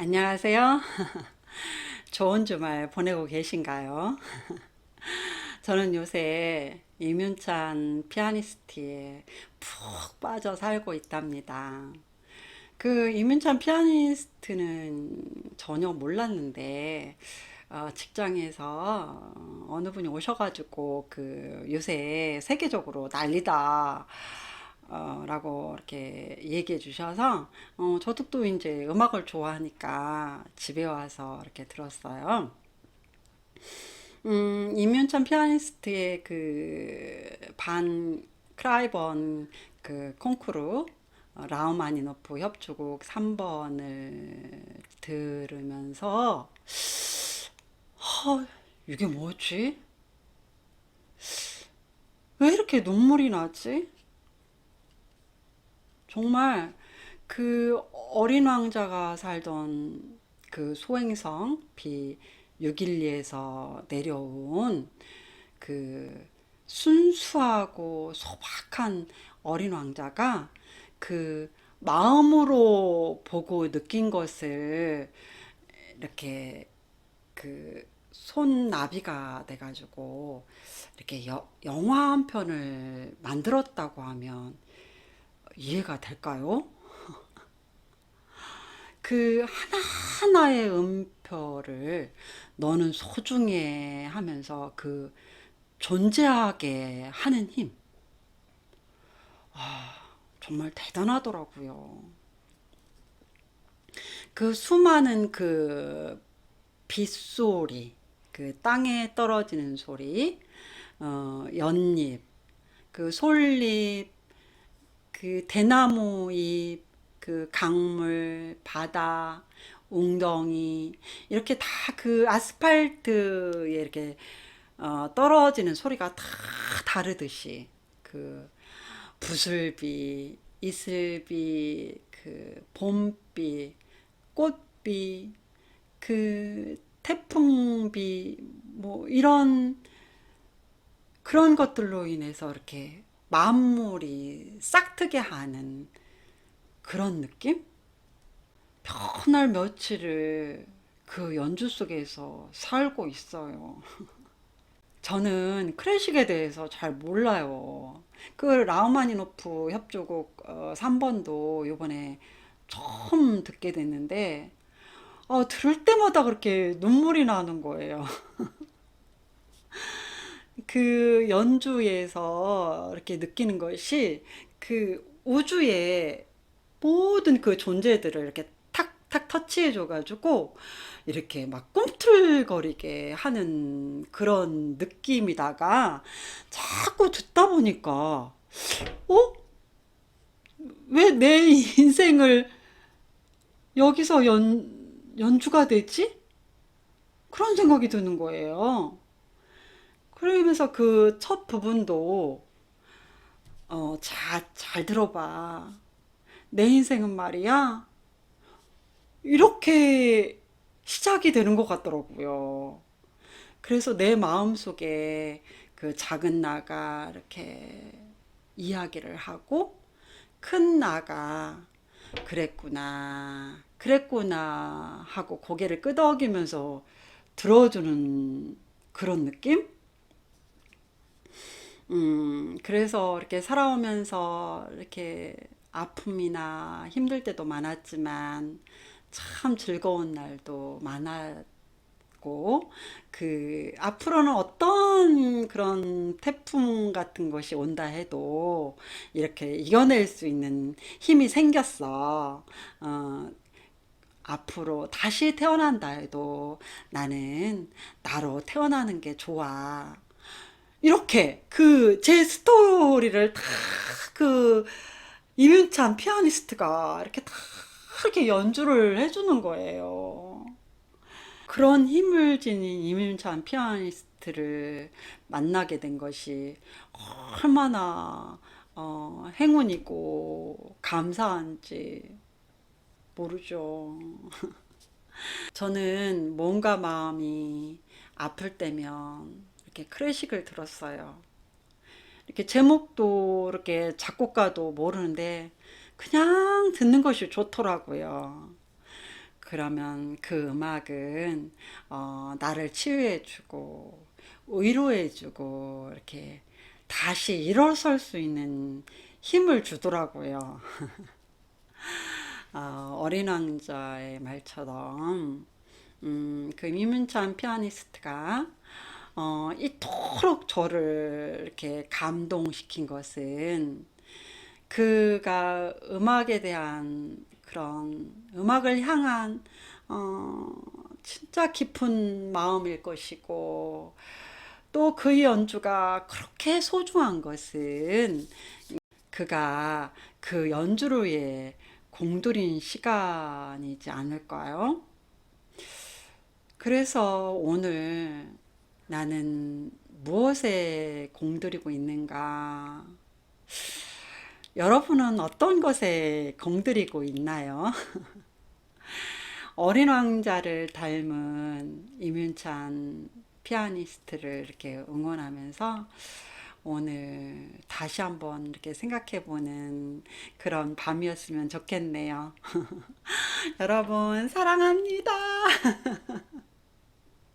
안녕하세요. 좋은 주말 보내고 계신가요? 저는 요새 이문찬 피아니스트에 푹 빠져 살고 있답니다. 그 이문찬 피아니스트는 전혀 몰랐는데 어, 직장에서 어느 분이 오셔가지고 그 요새 세계적으로 난리다. 어, 라고 이렇게 얘기해 주셔서 어, 저도 또 이제 음악을 좋아하니까 집에 와서 이렇게 들었어요. 음, 임윤찬 피아니스트의 그 반 크라이번 그 콩쿠르 어, 라우마니노프 협주곡 3번을 들으면서 어, 이게 뭐지? 왜 이렇게 눈물이 나지? 정말 그 어린 왕자가 살던 그 소행성 비 612에서 내려온 그 순수하고 소박한 어린 왕자가 그 마음으로 보고 느낀 것을 이렇게 그 손나비가 돼가지고 이렇게 여- 영화 한 편을 만들었다고 하면 이해가 될까요? 그 하나하나의 음표를 너는 소중해 하면서 그 존재하게 하는 힘. 아, 정말 대단하더라고요. 그 수많은 그 빗소리, 그 땅에 떨어지는 소리, 어, 연잎, 그 솔잎, 그 대나무 잎, 그 강물, 바다, 웅덩이 이렇게 다 그 아스팔트에 이렇게 어, 떨어지는 소리가 다 다르듯이 그 부슬비, 이슬비, 그 봄비, 꽃비, 그 태풍비 뭐 이런 그런 것들로 인해서 이렇게 만물이 싹트게 하는 그런 느낌? 편할 며칠을 그 연주 속에서 살고 있어요. 저는 클래식에 대해서 잘 몰라요. 그 라흐마니노프 협주곡 어, 3번도 요번에 처음 듣게 됐는데 어, 들을 때마다 그렇게 눈물이 나는 거예요. 그 연주에서 이렇게 느끼는 것이 그 우주의 모든 그 존재들을 이렇게 탁탁 터치해줘가지고 이렇게 막 꿈틀거리게 하는 그런 느낌이다가 자꾸 듣다 보니까 어? 왜 내 인생을 여기서 연, 연주가 되지? 그런 생각이 드는 거예요. 그러면서 그 첫 부분도 어, 잘, 잘 들어봐. 내 인생은 말이야. 이렇게 시작이 되는 것 같더라고요. 그래서 내 마음 속에 그 작은 나가 이렇게 이야기를 하고 큰 나가 그랬구나, 그랬구나 하고 고개를 끄덕이면서 들어주는 그런 느낌? 음, 그래서 이렇게 살아오면서 이렇게 아픔이나 힘들 때도 많았지만 참 즐거운 날도 많았고, 그, 앞으로는 어떤 그런 태풍 같은 것이 온다 해도 이렇게 이겨낼 수 있는 힘이 생겼어. 어, 앞으로 다시 태어난다 해도 나는 나로 태어나는 게 좋아. 이렇게 그 제 스토리를 다 그 이윤찬 피아니스트가 이렇게 다 이렇게 연주를 해주는 거예요. 그런 힘을 지닌 이윤찬 피아니스트를 만나게 된 것이 얼마나 어, 행운이고 감사한지 모르죠. 저는 몸과 마음이 아플 때면 이렇게 클래식을 들었어요. 이렇게 제목도 이렇게 작곡가도 모르는데 그냥 듣는 것이 좋더라고요. 그러면 그 음악은 어, 나를 치유해주고 위로해주고 이렇게 다시 일어설 수 있는 힘을 주더라고요. 어, 어린 왕자의 말처럼 음, 그 이문찬 피아니스트가 어, 이토록 저를 이렇게 감동시킨 것은 그가 음악에 대한 그런 음악을 향한 어, 진짜 깊은 마음일 것이고 또 그의 연주가 그렇게 소중한 것은 그가 그 연주를 위해 공들인 시간이지 않을까요? 그래서 오늘 나는 무엇에 공들이고 있는가? 여러분은 어떤 것에 공들이고 있나요? 어린 왕자를 닮은 이문찬 피아니스트를 이렇게 응원하면서 오늘 다시 한번 이렇게 생각해 보는 그런 밤이었으면 좋겠네요. 여러분, 사랑합니다.